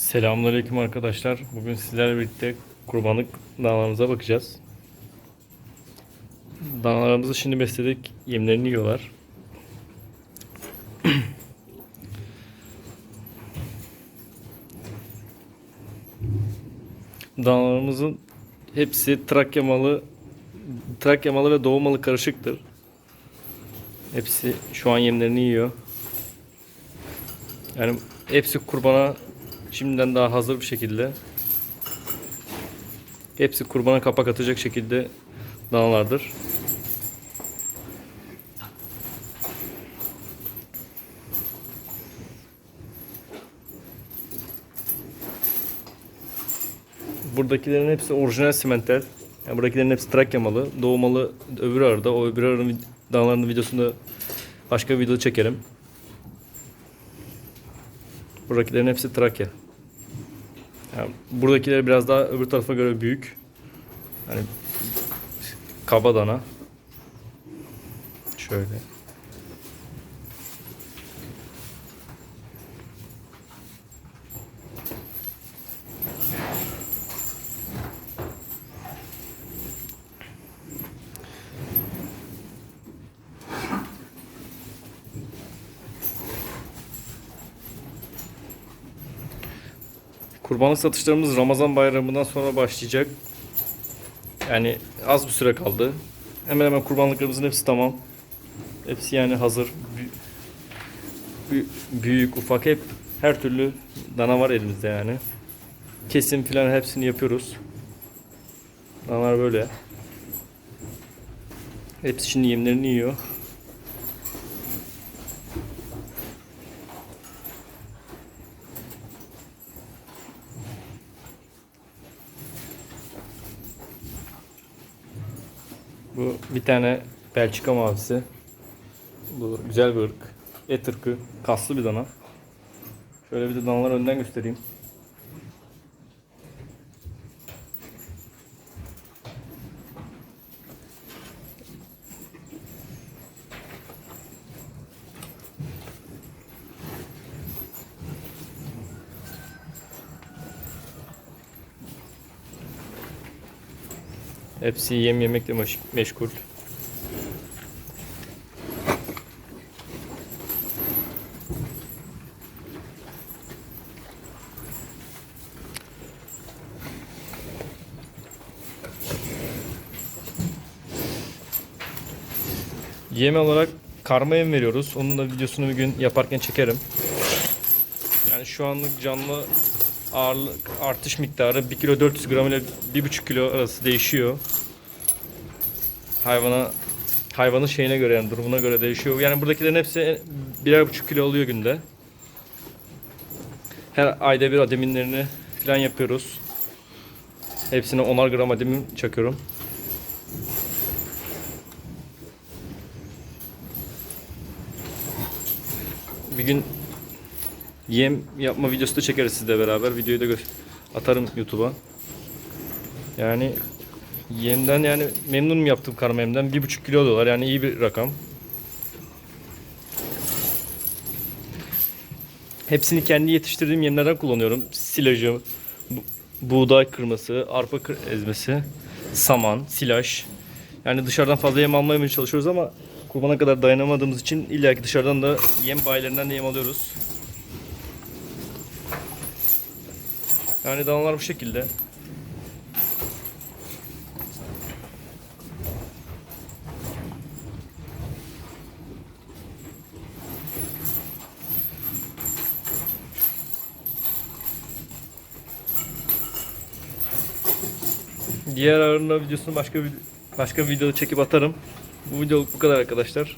Selamünaleyküm arkadaşlar. Bugün sizlerle birlikte kurbanlık danalarımıza bakacağız. Danalarımızı şimdi besledik. Yemlerini yiyorlar. Danalarımızın hepsi Trakya malı, Trakya malı ve Doğu malı karışıktır. Hepsi şu an yemlerini yiyor. Yani hepsi kurbana şimdiden daha hazır bir şekilde. Hepsi kurbana kapak atacak şekilde danalardır. Buradakilerin hepsi orijinal simentel. Yani buradakilerin hepsi Trakya malı. Doğu malı öbür arada. O öbür vid- danaların videosunu başka bir video çekerim. Buradakilerin hepsi Trakya. Yani buradakiler biraz daha öbür tarafa göre büyük. Hani kaba dana. Şöyle. Kurbanlık satışlarımız Ramazan bayramından sonra başlayacak. Yani az bir süre kaldı. Hemen hemen kurbanlıklarımızın hepsi tamam. Hepsi yani hazır. Bü- bü- büyük, ufak hep her türlü dana var elimizde yani. Kesim filan hepsini yapıyoruz. Danalar böyle. Hepsi şimdi yemlerini yiyor. Bu bir tane Belçika mavisi. Bu güzel bir ırk. Et ırkı. Kaslı bir dana. Şöyle bir de danaları önden göstereyim. Hepsi yem yemekle meş- meşgul. Yem olarak karma yem veriyoruz. Onun da videosunu bir gün yaparken çekerim. Yani şu anlık canlı ağırlık artış miktarı 1 kilo 400 gram ile 1,5 kilo arası değişiyor. Hayvana hayvanın şeyine göre yani durumuna göre değişiyor. Yani buradakilerin hepsi birer buçuk kilo oluyor günde. Her ayda bir ademinlerini falan yapıyoruz. Hepsine 10'ar gram ademin çakıyorum. Bir gün yem yapma videosu da çekeriz sizle beraber. Videoyu da atarım YouTube'a. Yani yemden yani memnunum yaptığım karma yemden. Bir buçuk kilo alıyorlar yani iyi bir rakam. Hepsini kendi yetiştirdiğim yemlerden kullanıyorum. Silajı, bu- buğday kırması, arpa kır- ezmesi, saman, silaj. Yani dışarıdan fazla yem almaya çalışıyoruz ama kurbana kadar dayanamadığımız için illaki dışarıdan da yem bayilerinden de yem alıyoruz. Yani danalar bu şekilde. Diğer arına videosunu başka bir başka bir videoda çekip atarım. Bu videoluk bu kadar arkadaşlar.